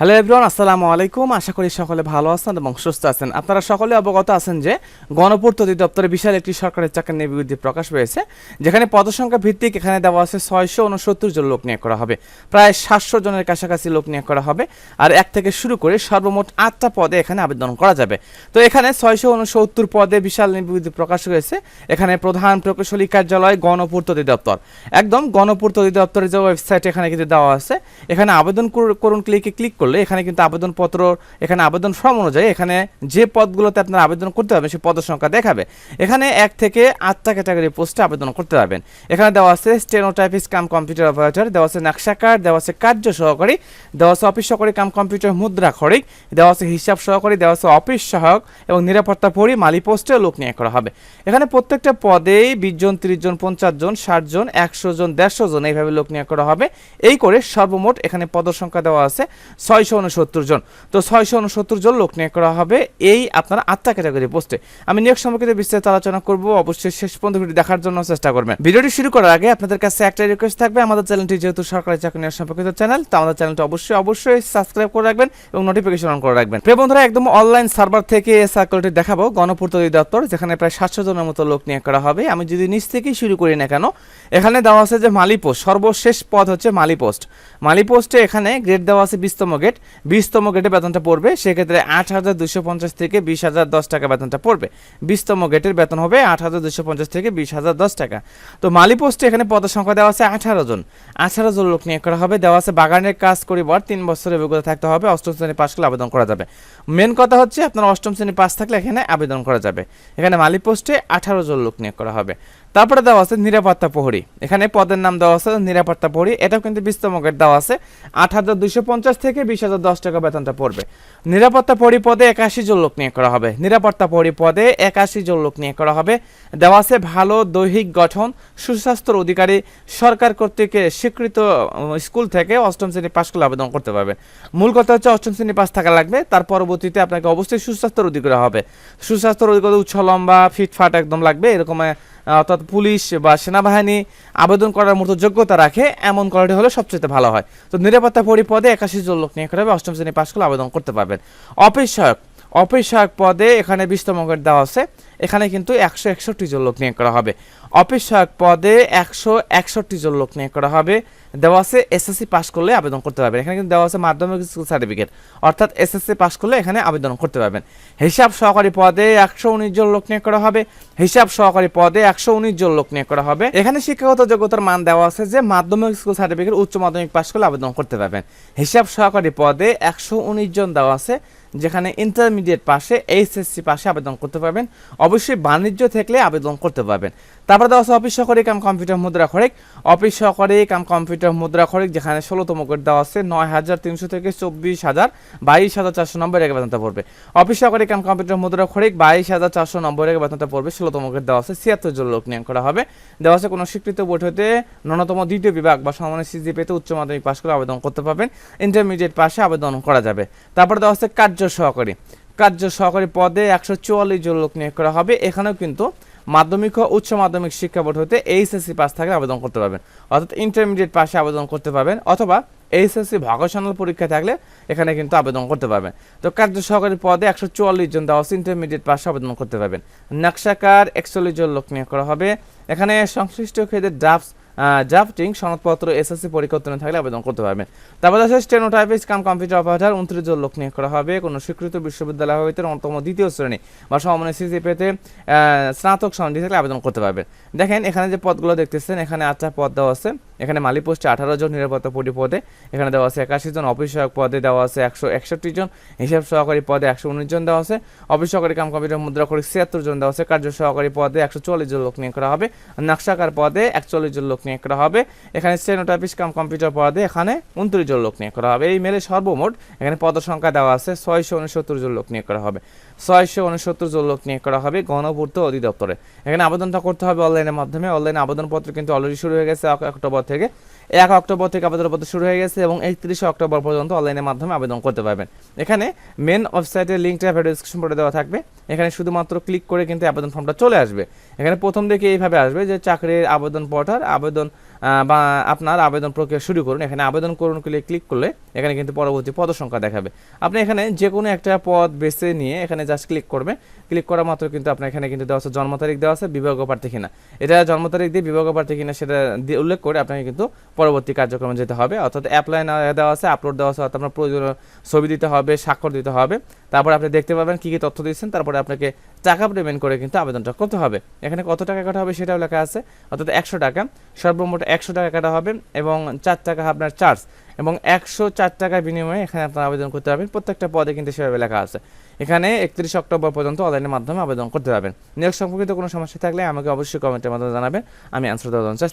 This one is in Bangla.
হ্যালো এভরিওয়ান আসসালামু আলাইকুম। আশা করি সকলে ভালো আছেন এবং সুস্থ আছেন। আপনারা সকলে অবগত আছেন যে গণপূর্ত অধিদপ্তরে বিশাল একটি সরকারি চাকরি নিয়ে বিরুদ্ধে প্রকাশ পেয়েছে, যেখানে পদসংখ্যা ভিত্তিক এখানে দেওয়া আছে ছয়শো উনসত্তর জন লোক নিয়োগ করা হবে। প্রায় সাতশো জনের কাছাকাছি লোক নিয়োগ করা হবে আর এক থেকে শুরু করে সর্বমোট আটটা পদে এখানে আবেদন করা যাবে। তো এখানে ছয়শো উনসত্তর পদে বিশাল বিরুদ্ধে প্রকাশ হয়েছে। এখানে প্রধান প্রকৌশলী কার্যালয়, গণপূর্ত অধিদপ্তর। একদম গণপূর্ত অধিদপ্তরের যে ওয়েবসাইট এখানে কিন্তু দেওয়া আছে। এখানে আবেদন কর- করুন ক্লিকে ক্লিক করলে এখানে কিন্তু আবেদনপত্র, এখানে আবেদন ফর্ম অনুযায়ী এখানে যে পদগুলোতে আপনার আবেদন করতে হবে সেই পদের সংখ্যা দেখাবে। এখানে এক থেকে আটটা ক্যাটাগরি পোস্টে আবেদন করতে পারবেন। এখানে দেওয়া আছে স্টেনোটাইপিস্ট কাম কম্পিউটার অপারেটর দেওয়া আছে নকশাকার দেওয়া আছে কার্য সহকারী, দেওয়া আছে অফিস সহকারী কাম কম্পিউটার মুদ্রা খড়িক দেওয়া আছে হিসাব সহকারী, দেওয়া আছে অফিস সহায়ক এবং নিরাপত্তা পরি, মালি পোস্টে লোক নিয়োগ করা হবে। এখানে প্রত্যেকটা পদেই বিশ জন, তিরিশ জন, পঞ্চাশ জন, ষাট জন, একশো জন, দেড়শো জন এইভাবে লোক নিয়োগ করা হবে। এই করে সর্বমোট এখানে পদের সংখ্যা দেওয়া আছে ছয়শো উনসত্তর জন। তো ছয়শো উনসত্তর জন লোক নিয়োগ করা হবে এই আপনার আটটা ক্যাটাগরি পোস্টে। আমি নিয়োগ সম্পর্কিত বিস্তারিত আলোচনা করব, অবশ্যই শেষ পর্যন্ত ভিডিও দেখার জন্য চেষ্টা করবেন। ভিডিওটি শুরু করার আগে আপনাদের কাছে একটা রিকোয়েস্ট থাকবে, আমাদের চ্যানেলটি যেহেতু সরকারি চাকরি নিয়োগ সম্পর্কিত চ্যানেল, তো আমাদের চ্যানেলটি অবশ্যই অবশ্যই সাবস্ক্রাইব করে রাখবেন এবং নোটিফিকেশন অন করে রাখবেন। প্রিয় বন্ধুরা, একদম অনলাইন সার্ভার থেকে এই সার্কেলটি দেখাবো, গণপূর্ত অধিদপ্তর, যেখানে প্রায় সাতশো জনের মতো লোক নিয়োগ করা হবে। আমি যদি নিচ থেকেই শুরু করি না কেন, এখানে দেওয়া আছে যে মালি পোস্ট সর্বশেষ পদ হচ্ছে মালি পোস্ট মালি পোস্টে এখানে গ্রেড দেওয়া আছে বিশতম গেট, বিশতম গেটে বেতনটা পড়বে, সেক্ষেত্রে আট হাজার দুশো পঞ্চাশ থেকে বিশ হাজার দশ টাকা বেতনটা পড়বে। বিশতম গেটের বেতন হবে আট হাজার দুশো পঞ্চাশ থেকে বিশ হাজার দশ টাকা। তো মালি পোস্টে এখানে পদের সংখ্যা দেওয়া আছে আঠারো জন। আঠারো জন লোক নিয়োগ করা হবে, দেওয়া আছে বাগানের কাজ করিবার, তিন বছরের অভিজ্ঞতা থাকতে হবে, অষ্টম শ্রেণি পাশ করলে আবেদন করা যাবে। মেন কথা হচ্ছে আপনার অষ্টম শ্রেণি পাস থাকলে এখানে আবেদন করা যাবে। এখানে মালি পোস্টে আঠারো জন লোক নিয়োগ করা হবে। তারপরে দেওয়া আছে নিরাপত্তা প্রহরী। এখানে পদের নাম দেওয়া আছে নিরাপত্তা প্রহরী। এটাও কিন্তু বিশতম গেট দেওয়া আছে। আট হাজার দুইশো পঞ্চাশ থেকে বিশ হাজার দশ টাকা বেতনটা পড়বে। নিরাপত্তা প্রহরী পদে একাশি জন লোক নিয়োগ করা হবে। নিরাপত্তা প্রহরী পদে একাশি জন লোক নিয়োগ করা হবে। দেওয়া আছে ভালো দৈহিক গঠন, সুস্বাস্থ্যর অধিকারী, সরকার কর্তৃক স্বীকৃত স্কুল থেকে অষ্টম শ্রেণি পাশ করলে আবেদন করতে পারবে। মূল কথা হচ্ছে অষ্টম শ্রেণি পাস থাকা লাগবে। তার পরবর্তীতে আপনাকে অবশ্যই সুস্বাস্থ্যর অধিকারী হবে। সুস্বাস্থ্যর অধিকার উচ্চ লম্বা, ফিটফাট একদম লাগবে। এরকম অর্থাৎ পুলিশ বা সেনাবাহিনী আবেদন করার মতো যোগ্যতা রাখে, এমন কোয়ালিটি হলে সবচেয়ে ভালো হয়। তো নিরাপত্তা পরিপদে একাশি জন লোক নিয়ে করা হবে, অষ্টম শ্রেণি পাশ করলে আবেদন করতে পারবেন। অফিস সহায়ক পদে এখানে বিশতম গ্রেড দেওয়া আছে, এখানে কিন্তু একশো একষট্টি জন লোক নিয়োগ করা হবে। অফিস সহায়ক পদে একশো একষট্টি জন লোক নিয়োগ করা হবে দেওয়া আছে এসএসসি পাস করলে আবেদন করতে পারবেন। এখানে কিন্তু দেওয়া আছে মাধ্যমিক স্কুল সার্টিফিকেট। অর্থাৎ এসএসসি পাস করলে এখানে আবেদন করতে পারবেন। হিসাব সহকারী পদে একশো উনিশ জন লোক নিয়োগ করা হবে। হিসাব সহকারী পদে একশো উনিশ জন লোক নিয়োগ করা হবে। এখানে শিক্ষাগত যোগ্যতার মান দেওয়া আছে যে মাধ্যমিক স্কুল সার্টিফিকেট উচ্চ মাধ্যমিক পাস করলে আবেদন করতে পারবেন। হিসাব সহকারী পদে একশো উনিশ জন দেওয়া আছে, যেখানে ইন্টারমিডিয়েট পাশে এইচএসসি পাশে আবেদন করতে পারবেন। অবশ্যই বাণিজ্য থাকলে আবেদন করতে পারবেন। তারপরে দেওয়া আছে অফিস সহকারী কাম কম্পিউটার মুদ্রা খরিক অফিস সহকারী কাম কম্পিউটার মুদ্রা খরিক যেখানে ষোলোতম গ্রেড দেওয়া আছে নয় হাজার তিনশো থেকে চব্বিশ হাজার বাইশ হাজার চারশো নম্বর এক বেতনটা পড়বে। অফিস সহকারী কাম কম্পিউটার মুদ্রা খরিক বাইশ হাজার চারশো নম্বর এক বেতনটা পড়বে, ষোলোতম গ্রেড দেওয়া আছে, ছিয়াত্তর জন লোক নিয়োগ করা হবে। দেওয়া আছে কোনো স্বীকৃত বোর্ড হতে ন্যূনতম দ্বিতীয় বিভাগ বা সমানের সিজি পেতে উচ্চ মাধ্যমিক পাশ করে আবেদন করতে পারবেন। ইন্টারমিডিয়েট পাশে আবেদন করা যাবে। তারপরে দেওয়া আছে কার্য সহকারী। কার্য সহকারী পদে একশো চুয়াল্লিশ জন লোক নিয়োগ করা হবে। এখানেও কিন্তু মাধ্যমিক ও উচ্চ মাধ্যমিক শিক্ষা বোর্ড হতে এইচএসসি পাস থাকলে আবেদন করতে পারবেন। অর্থাৎ ইন্টারমিডিয়েট পাশে আবেদন করতে পারবেন অথবা এইচএসসি ভকেশনাল পরীক্ষা থাকলে এখানে কিন্তু আবেদন করতে পারবেন। তো কার্য সহকারী পদে একশো চুয়াল্লিশ জন দেওয়া ইন্টারমিডিয়েট পাশে আবেদন করতে পারবেন। নকশাকার একচল্লিশ জন লোক নিয়োগ করা হবে। এখানে সংশ্লিষ্ট ক্ষেত্রে ড্রাফটস ড্রাফটিং সনদপত্র এসএসসি উত্তীর্ণ থাকলে আবেদন করতে পারবেন। তারপর আছে স্টেনোটাইপিস্ট কাম কম্পিউটার অপারেটর উনত্রিশ জন লোক নিয়োগ করা হবে। কোনো স্বীকৃত বিশ্ববিদ্যালয় হইতে অন্যতম দ্বিতীয় শ্রেণি বা সমন্বয় সিসি পেতে স্নাতক সন্ধি থাকলে আবেদন করতে পারবেন। দেখেন, এখানে যে পদগুলো দেখতেছেন, এখানে আটটা পদ দেওয়া আছে। এখানে মালি পোস্টে আঠারো জন নিরাপত্তা পদে এখানে দেওয়া আছে একাশি জন, অফিস সহায়ক পদে দেওয়া আছে একশো একষট্টি জন, হিসাব সহকারী পদে একশো উনিশ জন দেওয়া আছে, অফিস সহকারী কাম কম্পিউটার মুদ্রা করে ছিয়াত্তর জন দেওয়া আছে, কার্য সহকারী পদে একশো চল্লিশ জন লোক নিয়োগ করা হবে নকশাকার পদে একচল্লিশ জন লোক নিয়োগ করা হবে, এখানে স্টেনোটাইপিস কাম কম্পিউটার পদে এখানে উনত্রিশ জন লোক নিয়োগ করা হবে, এই মেলে সর্বমোট এখানে পদ সংখ্যা দেওয়া আছে ছয়শো উনসত্তর জন লোক নিয়োগ করা হবে, ছয়শো উনসত্তর জন লোক নিয়োগ করা হবে গণপূর্ত অধিদপ্তরে, এখানে আবেদনটা করতে হবে অনলাইনের মাধ্যমে, অনলাইনে আবেদনপত্র কিন্তু অলরেডি শুরু হয়ে গেছে অক্টোবর থেকে। এক অক্টোবর থেকে আবেদন পত্র শুরু হয়ে গেছে এবং একত্রিশে অক্টোবর পর্যন্ত অনলাইনের মাধ্যমে আবেদন করতে পারবেন। এখানে মেন ওয়েবসাইটের লিঙ্কটা ভিডিও ডিসক্রিপশন বোর্ডে দেওয়া থাকবে। এখানে শুধুমাত্র ক্লিক করে কিন্তু আবেদন ফর্মটা চলে আসবে। এখানে প্রথম দিকে এইভাবে আসবে যে চাকরির আবেদন পোর্টাল আবেদন বা আপনার আবেদন প্রক্রিয়া শুরু করুন। এখানে আবেদন করুন ক্লিক করলে এখানে কিন্তু পরবর্তী পদ সংখ্যা দেখাবে। আপনি এখানে যে কোনো একটা পদ বেছে নিয়ে এখানে জাস্ট ক্লিক করবে। ক্লিক করা মাত্র কিন্তু আপনার এখানে কিন্তু দেওয়া আছে জন্ম তারিখ দেওয়া আছে বিভাগ প্রার্থী কিনা। এটা জন্ম তারিখ দিয়ে বিভাগ প্রার্থী কিনা সেটা দিয়ে উল্লেখ করে আপনাকে কিন্তু পরবর্তী কার্যক্রমে যেতে হবে। অর্থাৎ অ্যাপ্লাই না দেওয়া আছে আপলোড দেওয়া আছে, অর্থাৎ আপনার প্রয়োজনীয় ছবি দিতে হবে, স্বাক্ষর দিতে হবে। তারপরে আপনি দেখতে পাবেন কী কী তথ্য দিচ্ছেন তারপরে আপনাকে টাকা পেমেন্ট করে কিন্তু আবেদনটা করতে হবে। এখানে কত টাকা কাটা হবে সেটাও লেখা আছে। অর্থাৎ একশো টাকা। সর্বমোট একশো টাকা কাটা হবে এবং চার টাকা আপনার চার্জ এবং একশো চার টাকার বিনিময়ে এখানে আপনার আবেদন করতে পারবেন। প্রত্যেকটা পদে কিন্তু সেভাবে লেখা আছে। এখানে একত্রিশ অক্টোবর পর্যন্ত অনলাইনের মাধ্যমে আবেদন করতে পারবেন। নিয়োগ সম্পর্কিত কোনো সমস্যা থাকলে আমাকে অবশ্যই কমেন্টের মাধ্যমে জানাবেন। আমি অ্যান্সার দেওয়ার চেষ্টা